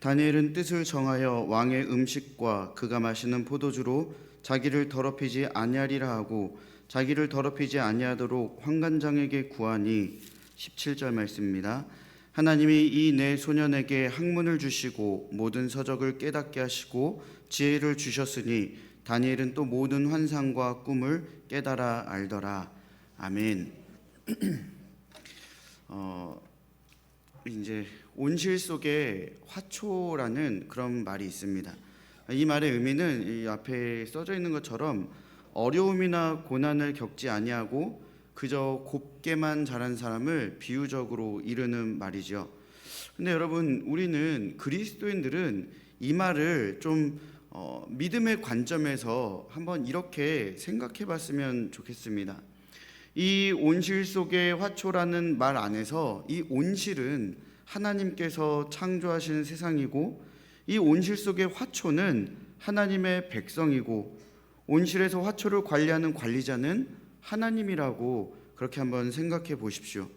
다니엘은 뜻을 정하여 왕의 음식과 그가 마시는 포도주로 자기를 더럽히지 아니하리라 하고 자기를 더럽히지 아니하도록 환관장에게 구하니 17절 말씀입니다. 하나님이 이내 소년에게 학문을 주시고 모든 서적을 깨닫게 하시고 지혜를 주셨으니 다니엘은 또 모든 환상과 꿈을 깨달아 알더라. 아멘. 어, 이제 온실 속에 화초라는 그런 말이 있습니다. 이 말의 의미는 이 앞에 써져 있는 것처럼 어려움이나 고난을 겪지 아니하고 그저 곱게만 자란 사람을 비유적으로 이르는 말이죠. 근데 여러분 우리는 그리스도인들은 이 말을 좀 어, 믿음의 관점에서 한번 이렇게 생각해 봤으면 좋겠습니다. 이 온실 속의 화초라는 말 안에서 이 온실은 하나님께서 창조하신 세상이고 이 온실 속의 화초는 하나님의 백성이고 온실에서 화초를 관리하는 관리자는 하나님이라고 그렇게 한번 생각해 보십시오.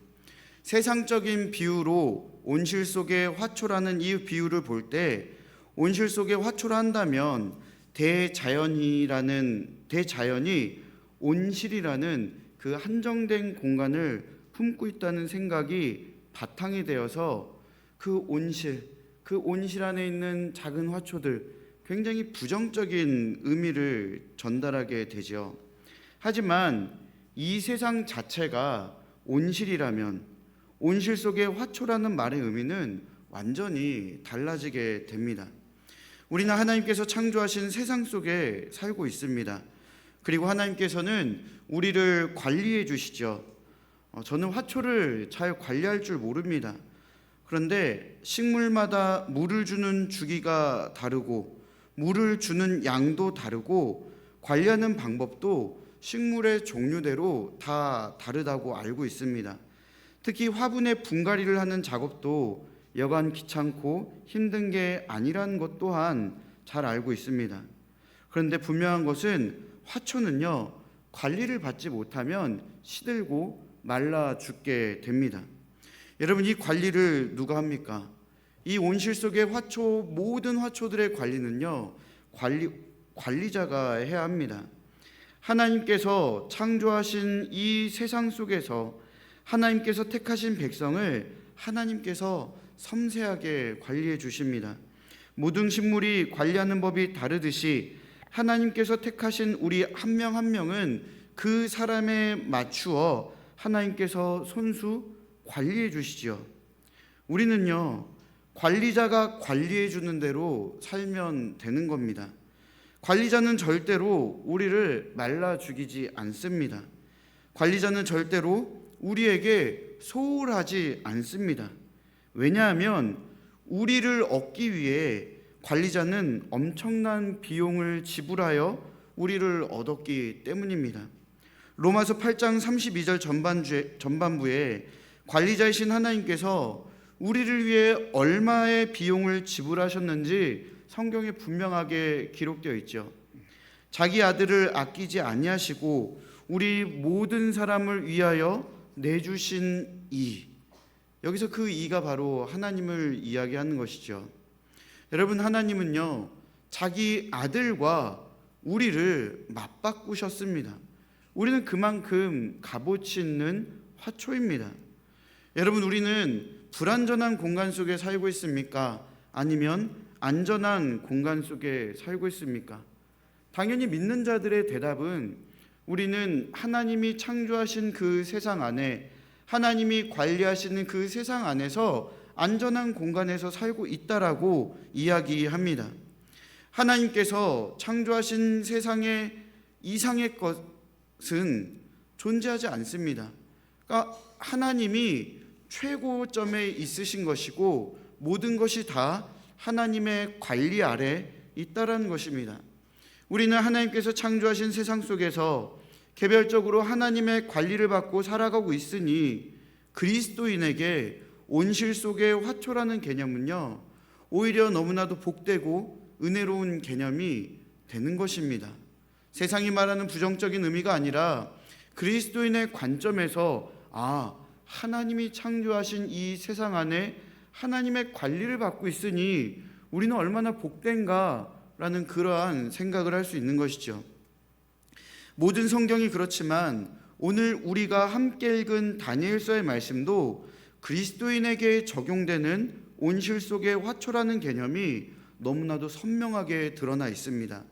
세상적인 비유로 온실 속의 화초라는 이 비유를 볼 때 온실 속의 화초를 한다면 대자연이라는 대자연이 온실이라는 그 한정된 공간을 품고 있다는 생각이 바탕이 되어서 그 온실, 그 온실 안에 있는 작은 화초들 굉장히 부정적인 의미를 전달하게 되죠. 하지만 이 세상 자체가 온실이라면 온실 속의 화초라는 말의 의미는 완전히 달라지게 됩니다. 우리는 하나님께서 창조하신 세상 속에 살고 있습니다. 그리고 하나님께서는 우리를 관리해 주시죠. 어, 저는 화초를 잘 관리할 줄 모릅니다. 그런데 식물마다 물을 주는 주기가 다르고 물을 주는 양도 다르고 관리하는 방법도 식물의 종류대로 다 다르다고 알고 있습니다. 특히 화분의 분갈이를 하는 작업도 여간 귀찮고 힘든 게 아니라는 것 또한 잘 알고 있습니다. 그런데 분명한 것은 화초는요 관리를 받지 못하면 시들고 말라 죽게 됩니다. 여러분 이 관리를 누가 합니까? 이 온실 속의 화초 모든 화초들의 관리는요 관리 관리자가 해야 합니다. 하나님께서 창조하신 이 세상 속에서 하나님께서 택하신 백성을 하나님께서 섬세하게 관리해 주십니다. 모든 식물이 관리하는 법이 다르듯이 하나님께서 택하신 우리 한 명한 명은 그 사람에 맞추어 하나님께서 손수 관리해 주시죠. 우리는요, 관리자가 관리해 주는 대로 살면 되는 겁니다. 관리자는 절대로 우리를 말라 죽이지 않습니다. 관리자는 절대로 우리에게 소홀하지 않습니다. 왜냐하면 우리를 얻기 위해 관리자는 엄청난 비용을 지불하여 우리를 얻었기 때문입니다. 로마서 8장 32절 전반주에, 전반부에 관리자이신 하나님께서 우리를 위해 얼마의 비용을 지불하셨는지 성경에 분명하게 기록되어 있죠. 자기 아들을 아끼지 아니하시고 우리 모든 사람을 위하여 내주신 이 여기서 그 이가 바로 하나님을 이야기하는 것이죠. 여러분 하나님은요 자기 아들과 우리를 맞바꾸셨습니다. 우리는 그만큼 값어치 있는 화초입니다. 여러분 우리는 불안전한 공간 속에 살고 있습니까? 아니면 안전한 공간 속에 살고 있습니까? 당연히 믿는 자들의 대답은 우리는 하나님이 창조하신 그 세상 안에 하나님이 관리하시는 그 세상 안에서 안전한 공간에서 살고 있다라고 이야기합니다. 하나님께서 창조하신 세상의 이상의 것 은 존재하지 않습니다. 그러니까 하나님이 최고점에 있으신 것이고 모든 것이 다 하나님의 관리 아래 있다라는 것입니다. 우리는 하나님께서 창조하신 세상 속에서 개별적으로 하나님의 관리를 받고 살아가고 있으니 그리스도인에게 온실 속의 화초라는 개념은요 오히려 너무나도 복되고 은혜로운 개념이 되는 것입니다. 세상이 말하는 부정적인 의미가 아니라 그리스도인의 관점에서 아 하나님이 창조하신 이 세상 안에 하나님의 관리를 받고 있으니 우리는 얼마나 복된가라는 그러한 생각을 할 수 있는 것이죠. 모든 성경이 그렇지만 오늘 우리가 함께 읽은 다니엘서의 말씀도 그리스도인에게 적용되는 온실 속의 화초라는 개념이 너무나도 선명하게 드러나 있습니다.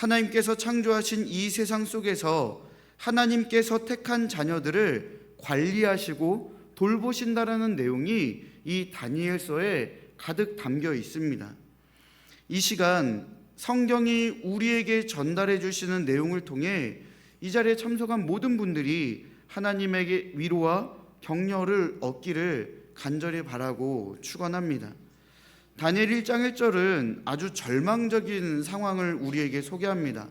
하나님께서 창조하신 이 세상 속에서 하나님께서 택한 자녀들을 관리하시고 돌보신다라는 내용이 이 다니엘서에 가득 담겨 있습니다. 이 시간 성경이 우리에게 전달해 주시는 내용을 통해 이 자리에 참석한 모든 분들이 하나님에게 위로와 격려를 얻기를 간절히 바라고 축원합니다. 다니엘 1장 1절은 아주 절망적인 상황을 우리에게 소개합니다.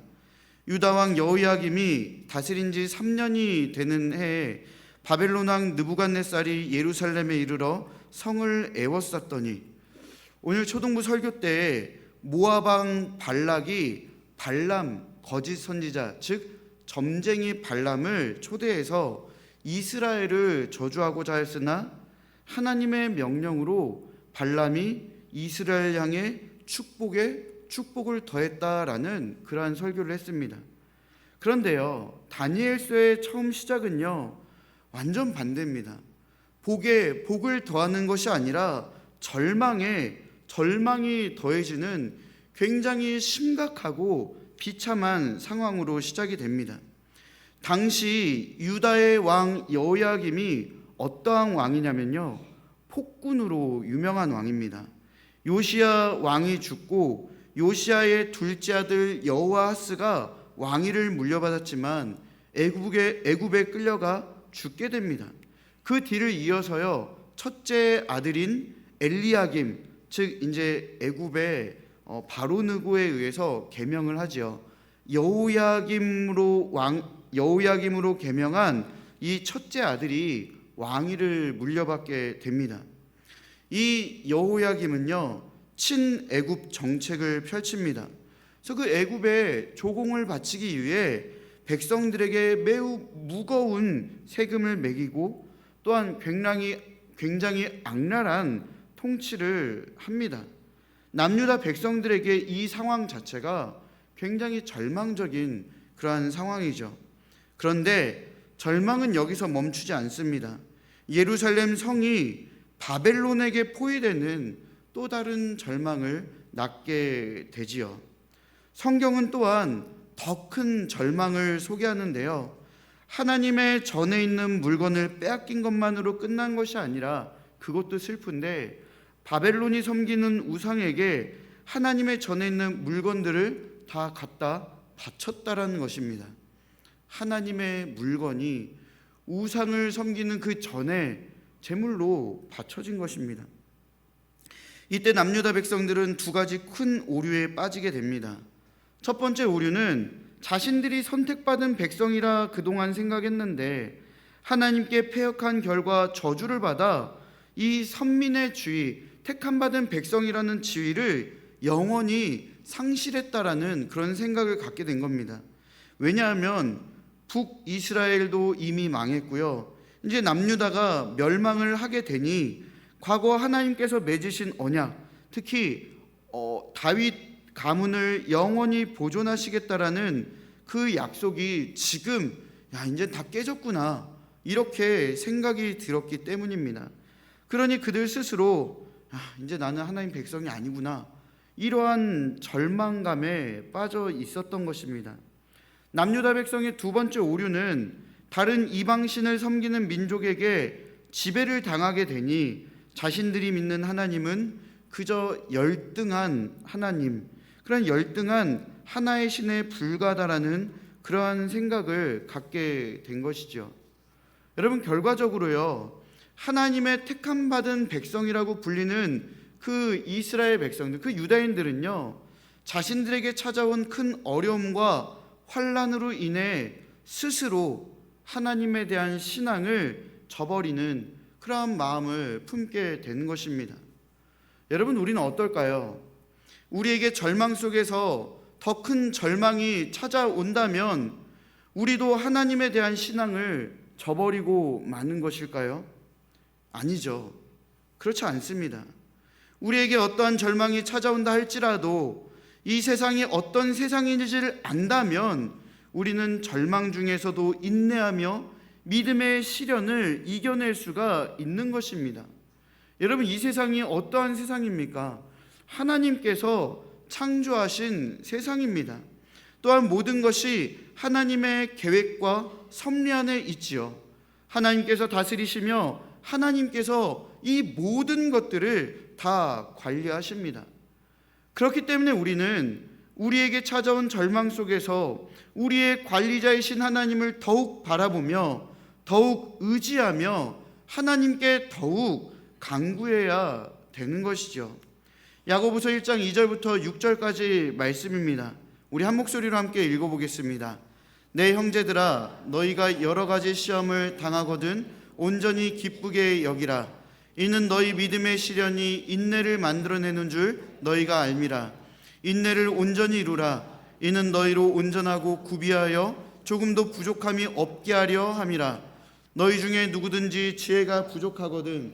유다 왕 여호야김이 다스린 지 3년이 되는 해에 바벨론 왕 느부갓네살이 예루살렘에 이르러 성을 애워쌌더니 오늘 초등부 설교 때 모압 왕 발락이 발람 거짓 선지자 즉 점쟁이 발람을 초대해서 이스라엘을 저주하고자 했으나 하나님의 명령으로 발람이 이스라엘 향해 축복에 축복을 더했다라는 그러한 설교를 했습니다. 그런데요, 다니엘서의 처음 시작은요, 완전 반대입니다. 복에 복을 더하는 것이 아니라 절망에 절망이 더해지는 굉장히 심각하고 비참한 상황으로 시작이 됩니다. 당시 유다의 왕 여호야김이 어떠한 왕이냐면요. 폭군으로 유명한 왕입니다. 요시야 왕이 죽고 요시야의 둘째 아들 여호아하스가 왕위를 물려받았지만 애굽에 애굽에 끌려가 죽게 됩니다. 그 뒤를 이어서요. 첫째 아들인 엘리야김 즉 이제 애굽의 어, 바로느고에 의해서 개명을 하지요. 여호야김으로 왕 여호야김으로 개명한 이 첫째 아들이 왕위를 물려받게 됩니다. 이 여호야김은요 친애굽 정책을 펼칩니다. 그래서 그 애굽에 조공을 바치기 위해 백성들에게 매우 무거운 세금을 매기고 또한 굉장히 굉장히 악랄한 통치를 합니다. 남유다 백성들에게 이 상황 자체가 굉장히 절망적인 그러한 상황이죠. 그런데 절망은 여기서 멈추지 않습니다. 예루살렘 성이 바벨론에게 포위되는 또 다른 절망을 낳게 되지요. 성경은 또한 더 큰 절망을 소개하는데요. 하나님의 전에 있는 물건을 빼앗긴 것만으로 끝난 것이 아니라 그것도 슬픈데 바벨론이 섬기는 우상에게 하나님의 전에 있는 물건들을 다 갖다 바쳤다라는 것입니다. 하나님의 물건이 우상을 섬기는 그 전에 제물로 바쳐진 것입니다. 이때 남유다 백성들은 두 가지 큰 오류에 빠지게 됩니다. 첫 번째 오류는 자신들이 선택받은 백성이라 그동안 생각했는데 하나님께 패역한 결과 저주를 받아 이 선민의 주의, 택함받은 백성이라는 지위를 영원히 상실했다라는 그런 생각을 갖게 된 겁니다. 왜냐하면 북이스라엘도 이미 망했고요. 이제 남유다가 멸망을 하게 되니 과거 하나님께서 맺으신 언약, 특히 어, 다윗 가문을 영원히 보존하시겠다라는 그 약속이 지금 야 이제 다 깨졌구나 이렇게 생각이 들었기 때문입니다. 그러니 그들 스스로 아, 이제 나는 하나님 백성이 아니구나 이러한 절망감에 빠져 있었던 것입니다. 남유다 백성의 두 번째 오류는 다른 이방신을 섬기는 민족에게 지배를 당하게 되니 자신들이 믿는 하나님은 그저 열등한 하나님, 그런 열등한 하나의 신에 불과하다라는 그러한 생각을 갖게 된 것이죠. 여러분 결과적으로요. 하나님의 택함 받은 백성이라고 불리는 그 이스라엘 백성들, 그 유다인들은요. 자신들에게 찾아온 큰 어려움과 환란으로 인해 스스로 하나님에 대한 신앙을 저버리는 그러한 마음을 품게 되는 것입니다. 여러분 우리는 어떨까요? 우리에게 절망 속에서 더 큰 절망이 찾아온다면 우리도 하나님에 대한 신앙을 저버리고 마는 것일까요? 아니죠. 그렇지 않습니다. 우리에게 어떠한 절망이 찾아온다 할지라도 이 세상이 어떤 세상인지를 안다면 우리는 절망 중에서도 인내하며 믿음의 시련을 이겨낼 수가 있는 것입니다. 여러분 이 세상이 어떠한 세상입니까? 하나님께서 창조하신 세상입니다. 또한 모든 것이 하나님의 계획과 섭리 안에 있지요. 하나님께서 다스리시며 하나님께서 이 모든 것들을 다 관리하십니다. 그렇기 때문에 우리는 우리에게 찾아온 절망 속에서 우리의 관리자이신 하나님을 더욱 바라보며 더욱 의지하며 하나님께 더욱 강구해야 되는 것이죠. 야고보서 1장 2절부터 6절까지 말씀입니다. 우리 한 목소리로 함께 읽어보겠습니다. 내 형제들아 너희가 여러 가지 시험을 당하거든 온전히 기쁘게 여기라 이는 너희 믿음의 시련이 인내를 만들어내는 줄 너희가 알미라 인내를 온전히 이루라. 이는 너희로 온전하고 구비하여 조금도 부족함이 없게 하려 함이라. 너희 중에 누구든지 지혜가 부족하거든.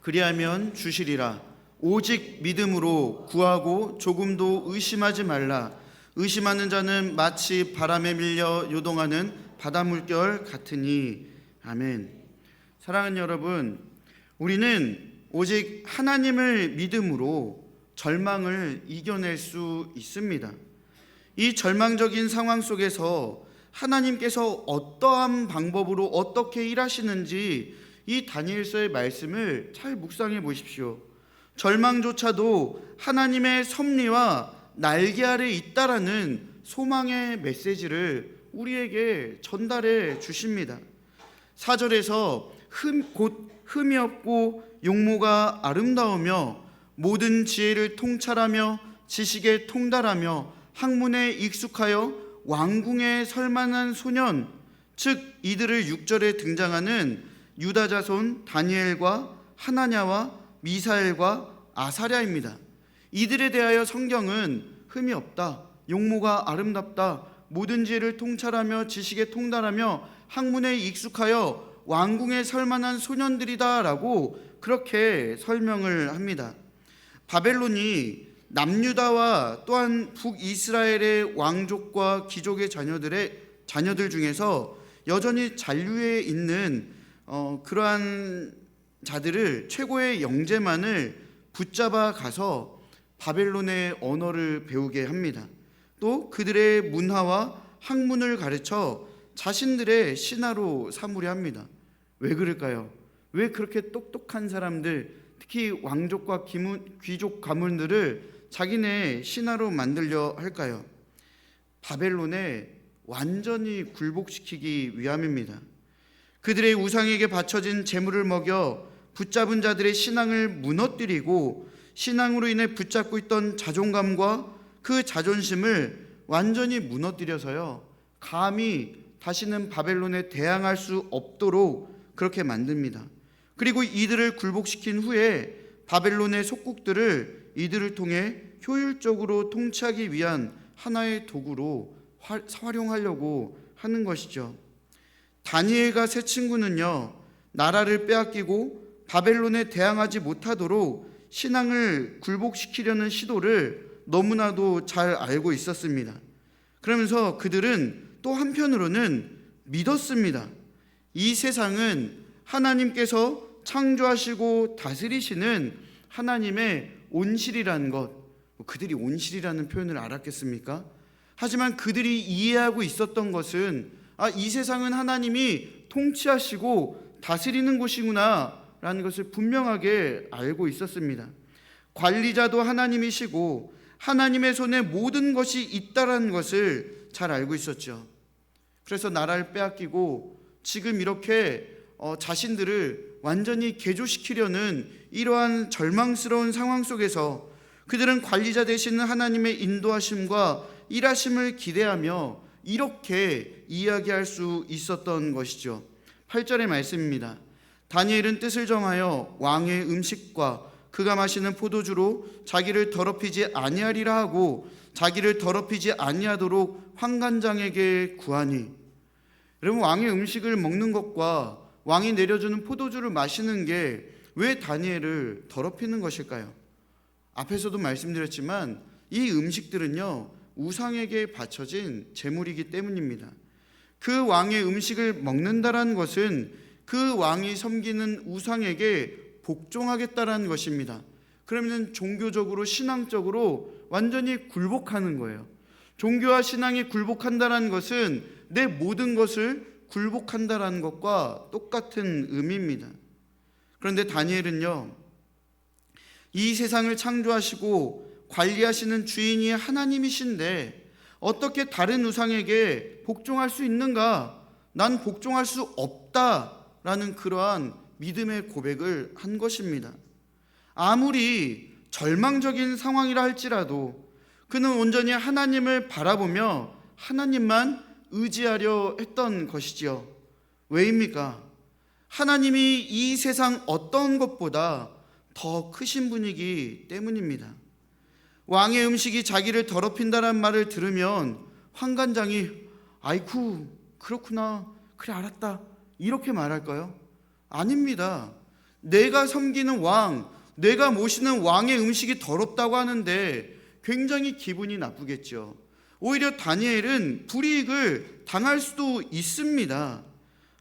그리하면 주시리라. 오직 믿음으로 구하고 조금도 의심하지 말라. 의심하는 자는 마치 바람에 밀려 요동하는 바다 물결 같으니. 아멘. 사랑하는 여러분, 우리는 오직 하나님을 믿음으로 절망을 이겨낼 수 있습니다. 이 절망적인 상황 속에서 하나님께서 어떠한 방법으로 어떻게 일하시는지 이 다니엘서의 말씀을 잘 묵상해 보십시오. 절망조차도 하나님의 섭리와 날개 아래 있다라는 소망의 메시지를 우리에게 전달해 주십니다. 사절에서 흠, 곧 흠이 없고 용모가 아름다우며 모든 지혜를 통찰하며 지식에 통달하며 학문에 익숙하여 왕궁에 설만한 소년 즉 이들을 6절에 등장하는 유다 자손 다니엘과 하나냐와 미사엘과 아사랴입니다. 이들에 대하여 성경은 흠이 없다. 용모가 아름답다. 모든 지혜를 통찰하며 지식에 통달하며 학문에 익숙하여 왕궁에 설 만한 소년들이다라고 그렇게 설명을 합니다. 바벨론이 남유다와 또한 북이스라엘의 왕족과 귀족의 자녀들의 자녀들 중에서 여전히 잔류에 있는 어, 그러한 자들을 최고의 영재만을 붙잡아 가서 바벨론의 언어를 배우게 합니다. 또 그들의 문화와 학문을 가르쳐 자신들의 신하로 삼으려 합니다. 왜 그럴까요? 왜 그렇게 똑똑한 사람들, 특히 왕족과 귀족 가문들을 자기네 신하로 만들려 할까요? 바벨론에 완전히 굴복시키기 위함입니다. 그들의 우상에게 바쳐진 재물을 먹여 붙잡은 자들의 신앙을 무너뜨리고 신앙으로 인해 붙잡고 있던 자존감과 그 자존심을 완전히 무너뜨려서요. 감히 다시는 바벨론에 대항할 수 없도록 그렇게 만듭니다. 그리고 이들을 굴복시킨 후에 바벨론의 속국들을 이들을 통해 효율적으로 통치하기 위한 하나의 도구로 활용하려고 하는 것이죠. 다니엘과 세 친구는요, 나라를 빼앗기고 바벨론에 대항하지 못하도록 신앙을 굴복시키려는 시도를 너무나도 잘 알고 있었습니다. 그러면서 그들은 또 한편으로는 믿었습니다. 이 세상은 하나님께서 창조하시고 다스리시는 하나님의 온실이라는 것, 뭐 그들이 온실이라는 표현을 알았겠습니까? 하지만 그들이 이해하고 있었던 것은 아, 이 세상은 하나님이 통치하시고 다스리는 곳이구나 라는 것을 분명하게 알고 있었습니다. 관리자도 하나님이시고 하나님의 손에 모든 것이 있다라는 것을 잘 알고 있었죠. 그래서 나라를 빼앗기고 지금 이렇게 어, 자신들을 완전히 개조시키려는 이러한 절망스러운 상황 속에서 그들은 관리자 되시는 하나님의 인도하심과 일하심을 기대하며 이렇게 이야기할 수 있었던 것이죠. 8절의 말씀입니다. 다니엘은 뜻을 정하여 왕의 음식과 그가 마시는 포도주로 자기를 더럽히지 아니하리라 하고 자기를 더럽히지 아니하도록 환관장에게 구하니 여러분 왕의 음식을 먹는 것과 왕이 내려주는 포도주를 마시는 게 왜 다니엘을 더럽히는 것일까요? 앞에서도 말씀드렸지만 이 음식들은요 우상에게 바쳐진 제물이기 때문입니다. 그 왕의 음식을 먹는다라는 것은 그 왕이 섬기는 우상에게 복종하겠다라는 것입니다. 그러면 종교적으로 신앙적으로 완전히 굴복하는 거예요. 종교와 신앙이 굴복한다라는 것은 내 모든 것을 굴복한다라는 것과 똑같은 의미입니다. 그런데 다니엘은요. 이 세상을 창조하시고 관리하시는 주인이 하나님이신데 어떻게 다른 우상에게 복종할 수 있는가? 난 복종할 수 없다라는 그러한 믿음의 고백을 한 것입니다. 아무리 절망적인 상황이라 할지라도 그는 온전히 하나님을 바라보며 하나님만 의지하려 했던 것이지요. 왜입니까? 하나님이 이 세상 어떤 것보다 더 크신 분이기 때문입니다. 왕의 음식이 자기를 더럽힌다는 말을 들으면 환관장이 아이쿠 그렇구나 그래 알았다 이렇게 말할까요? 아닙니다. 내가 섬기는 왕, 내가 모시는 왕의 음식이 더럽다고 하는데 굉장히 기분이 나쁘겠죠. 오히려 다니엘은 불이익을 당할 수도 있습니다.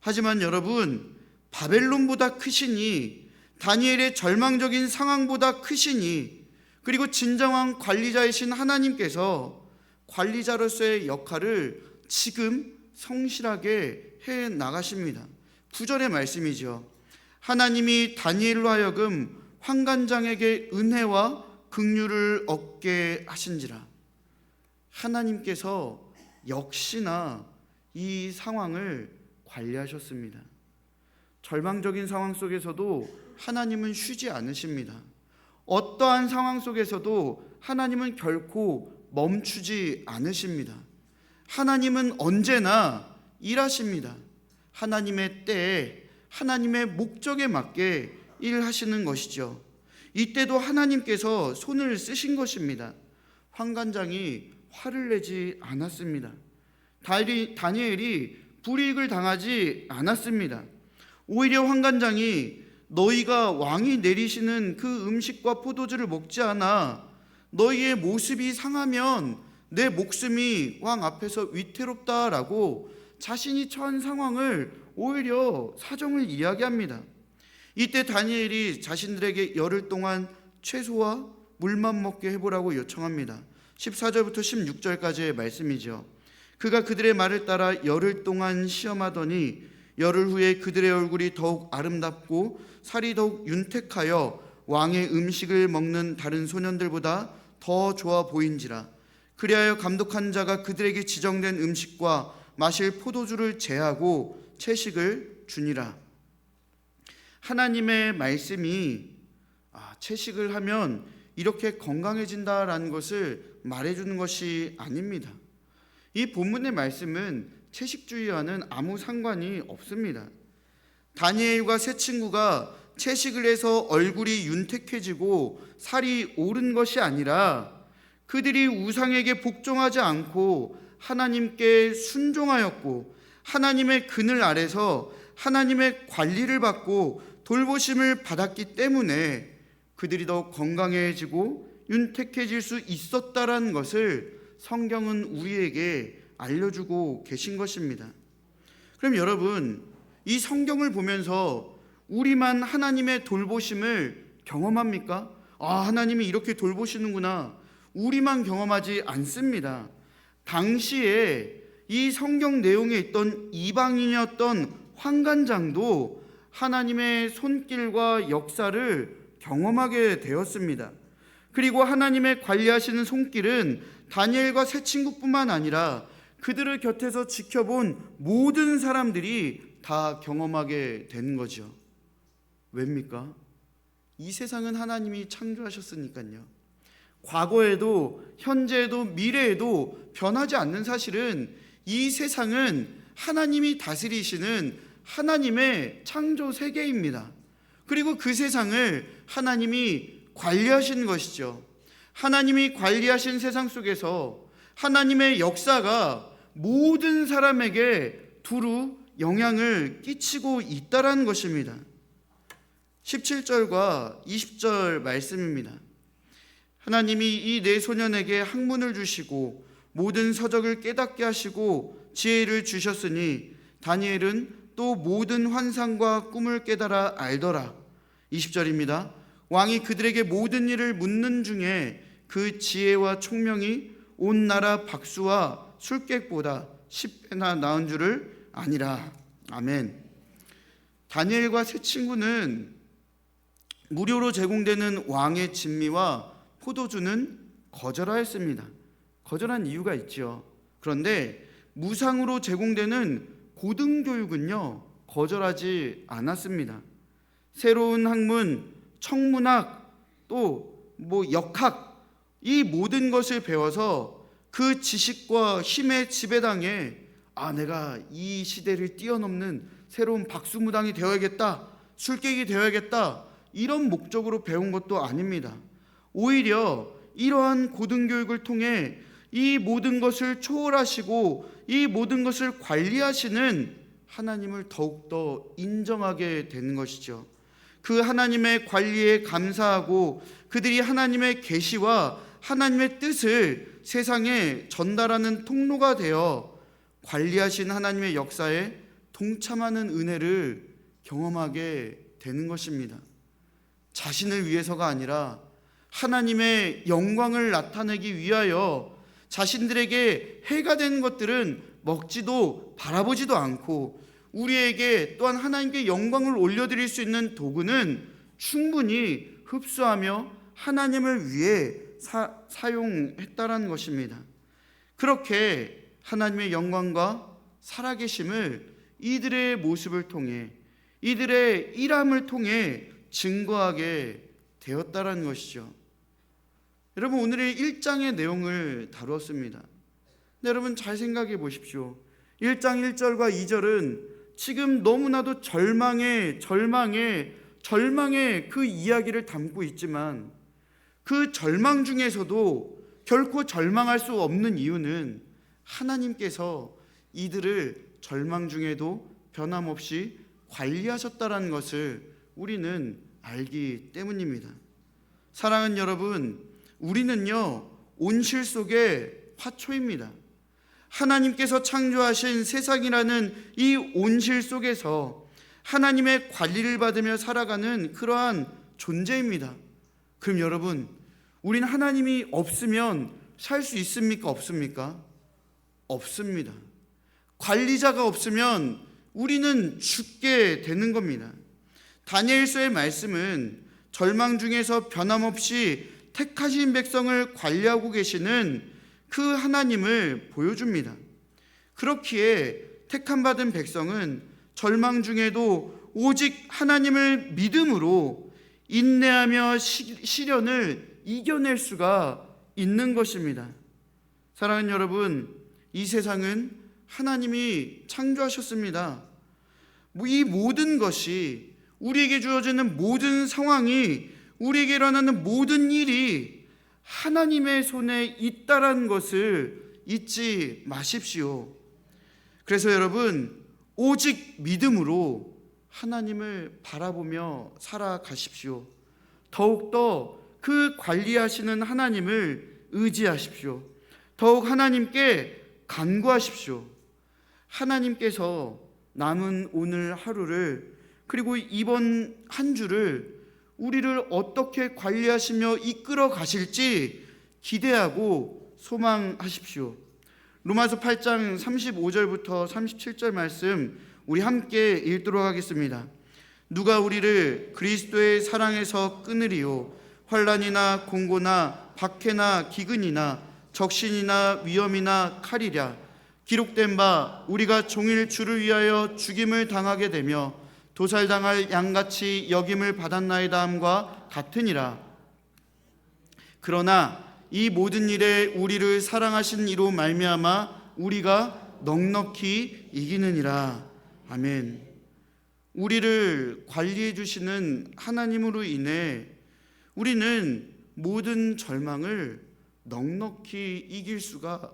하지만 여러분, 바벨론보다 크시니, 다니엘의 절망적인 상황보다 크시니, 그리고 진정한 관리자이신 하나님께서 관리자로서의 역할을 지금 성실하게 해 나가십니다. 구절의 말씀이죠. 하나님이 다니엘로 하여금 환관장에게 은혜와 긍휼을 얻게 하신지라. 하나님께서 역시나 이 상황을 관리하셨습니다. 절망적인 상황 속에서도 하나님은 쉬지 않으십니다. 어떠한 상황 속에서도 하나님은 결코 멈추지 않으십니다. 하나님은 언제나 일하십니다. 하나님의 때에 하나님의 목적에 맞게 일하시는 것이죠. 이때도 하나님께서 손을 쓰신 것입니다. 환관장이 화를 내지 않았습니다. 다니엘이 불이익을 당하지 않았습니다. 오히려 환관장이 너희가 왕이 내리시는 그 음식과 포도주를 먹지 않아 너희의 모습이 상하면 내 목숨이 왕 앞에서 위태롭다라고 자신이 처한 상황을 오히려 사정을 이야기합니다. 이때 다니엘이 자신들에게 열흘 동안 채소와 물만 먹게 해보라고 요청합니다. 14절부터 16절까지의 말씀이죠. 그가 그들의 말을 따라 열흘 동안 시험하더니 열흘 후에 그들의 얼굴이 더욱 아름답고 살이 더욱 윤택하여 왕의 음식을 먹는 다른 소년들보다 더 좋아 보인지라. 그리하여 감독한 자가 그들에게 지정된 음식과 마실 포도주를 제하고 채식을 주니라. 하나님의 말씀이 아, 채식을 하면 이렇게 건강해진다라는 것을 말해주는 것이 아닙니다. 이 본문의 말씀은 채식주의와는 아무 상관이 없습니다. 다니엘과 세 친구가 채식을 해서 얼굴이 윤택해지고 살이 오른 것이 아니라 그들이 우상에게 복종하지 않고 하나님께 순종하였고 하나님의 그늘 아래서 하나님의 관리를 받고 돌보심을 받았기 때문에 그들이 더 건강해지고 윤택해질 수 있었다라는 것을 성경은 우리에게 알려주고 계신 것입니다. 그럼 여러분, 이 성경을 보면서 우리만 하나님의 돌보심을 경험합니까? 아, 하나님이 이렇게 돌보시는구나. 우리만 경험하지 않습니다. 당시에 이 성경 내용에 있던 이방인이었던 환관장도 하나님의 손길과 역사를 경험하게 되었습니다. 그리고 하나님의 관리하시는 손길은 다니엘과 세 친구뿐만 아니라 그들을 곁에서 지켜본 모든 사람들이 다 경험하게 된 거죠. 왜입니까? 이 세상은 하나님이 창조하셨으니까요. 과거에도 현재에도 미래에도 변하지 않는 사실은 이 세상은 하나님이 다스리시는 하나님의 창조 세계입니다. 그리고 그 세상을 하나님이 관리하신 것이죠. 하나님이 관리하신 세상 속에서 하나님의 역사가 모든 사람에게 두루 영향을 끼치고 있다라는 것입니다. 17절과 20절 말씀입니다. 하나님이 이 네 소년에게 학문을 주시고 모든 서적을 깨닫게 하시고 지혜를 주셨으니 다니엘은 또 모든 환상과 꿈을 깨달아 알더라. 20절입니다. 왕이 그들에게 모든 일을 묻는 중에 그 지혜와 총명이 온 나라 박수와 술객보다 10배나 나은 줄을 아니라. 아멘. 다니엘과 세 친구는 무료로 제공되는 왕의 진미와 포도주는 거절하였습니다. 거절한 이유가 있죠. 그런데 무상으로 제공되는 고등교육은요, 거절하지 않았습니다. 새로운 학문, 청문학, 또 뭐 역학, 이 모든 것을 배워서 그 지식과 힘의 지배당에 아, 내가 이 시대를 뛰어넘는 새로운 박수무당이 되어야겠다, 술객이 되어야겠다, 이런 목적으로 배운 것도 아닙니다. 오히려 이러한 고등교육을 통해 이 모든 것을 초월하시고 이 모든 것을 관리하시는 하나님을 더욱더 인정하게 되는 것이죠. 그 하나님의 관리에 감사하고 그들이 하나님의 계시와 하나님의 뜻을 세상에 전달하는 통로가 되어 관리하신 하나님의 역사에 동참하는 은혜를 경험하게 되는 것입니다. 자신을 위해서가 아니라 하나님의 영광을 나타내기 위하여 자신들에게 해가 되는 것들은 먹지도 바라보지도 않고 우리에게 또한 하나님께 영광을 올려드릴 수 있는 도구는 충분히 흡수하며 하나님을 위해 사, 사용했다라는 것입니다. 그렇게 하나님의 영광과 살아계심을 이들의 모습을 통해 이들의 일함을 통해 증거하게 되었다라는 것이죠. 여러분 오늘의 1장의 내용을 다루었습니다. 네, 여러분 잘 생각해 보십시오. 1장 1절과 2절은 지금 너무나도 절망의 절망의 절망의 그 이야기를 담고 있지만 그 절망 중에서도 결코 절망할 수 없는 이유는 하나님께서 이들을 절망 중에도 변함없이 관리하셨다라는 것을 우리는 알기 때문입니다. 사랑하는 여러분, 우리는요 온실 속의 화초입니다. 하나님께서 창조하신 세상이라는 이 온실 속에서 하나님의 관리를 받으며 살아가는 그러한 존재입니다. 그럼 여러분, 우리는 하나님이 없으면 살 수 있습니까? 없습니까? 없습니다. 관리자가 없으면 우리는 죽게 되는 겁니다. 다니엘서의 말씀은 절망 중에서 변함없이 택하신 백성을 관리하고 계시는 그 하나님을 보여줍니다. 그렇기에 택함 받은 백성은 절망 중에도 오직 하나님을 믿음으로 인내하며 시, 시련을 이겨낼 수가 있는 것입니다. 사랑하는 여러분, 이 세상은 하나님이 창조하셨습니다. 뭐이 모든 것이 우리에게 주어지는 모든 상황이 우리에게 일어나는 모든 일이 하나님의 손에 있다라는 것을 잊지 마십시오. 그래서 여러분 오직 믿음으로 하나님을 바라보며 살아가십시오. 더욱더 그 관리하시는 하나님을 의지하십시오. 더욱 하나님께 간구하십시오. 하나님께서 남은 오늘 하루를 그리고 이번 한 주를 우리를 어떻게 관리하시며 이끌어 가실지 기대하고 소망하십시오. 로마서 8장 35절부터 37절 말씀 우리 함께 읽도록 하겠습니다. 누가 우리를 그리스도의 사랑에서 끊으리요 환란이나 공고나 박해나 기근이나 적신이나 위험이나 칼이랴 기록된 바 우리가 종일 주를 위하여 죽임을 당하게 되며 도살당할 양같이 여김을 받았나이다 함과 같으니라. 그러나 이 모든 일에 우리를 사랑하신 이로 말미암아 우리가 넉넉히 이기느니라. 아멘. 우리를 관리해 주시는 하나님으로 인해 우리는 모든 절망을 넉넉히 이길 수가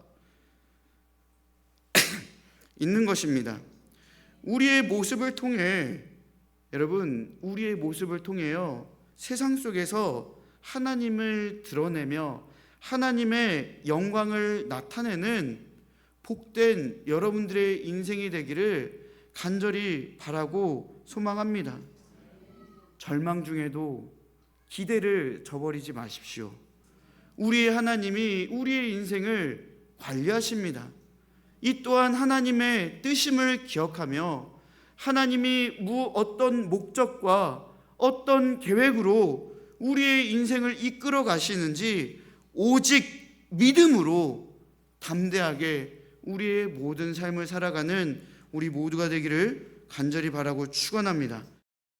있는 것입니다. 우리의 모습을 통해 여러분 우리의 모습을 통해요 세상 속에서 하나님을 드러내며 하나님의 영광을 나타내는 복된 여러분들의 인생이 되기를 간절히 바라고 소망합니다. 절망 중에도 기대를 저버리지 마십시오. 우리의 하나님이 우리의 인생을 관리하십니다. 이 또한 하나님의 뜻임을 기억하며 하나님이 무 어떤 목적과 어떤 계획으로 우리의 인생을 이끌어 가시는지 오직 믿음으로 담대하게 우리의 모든 삶을 살아가는 우리 모두가 되기를 간절히 바라고 축원합니다.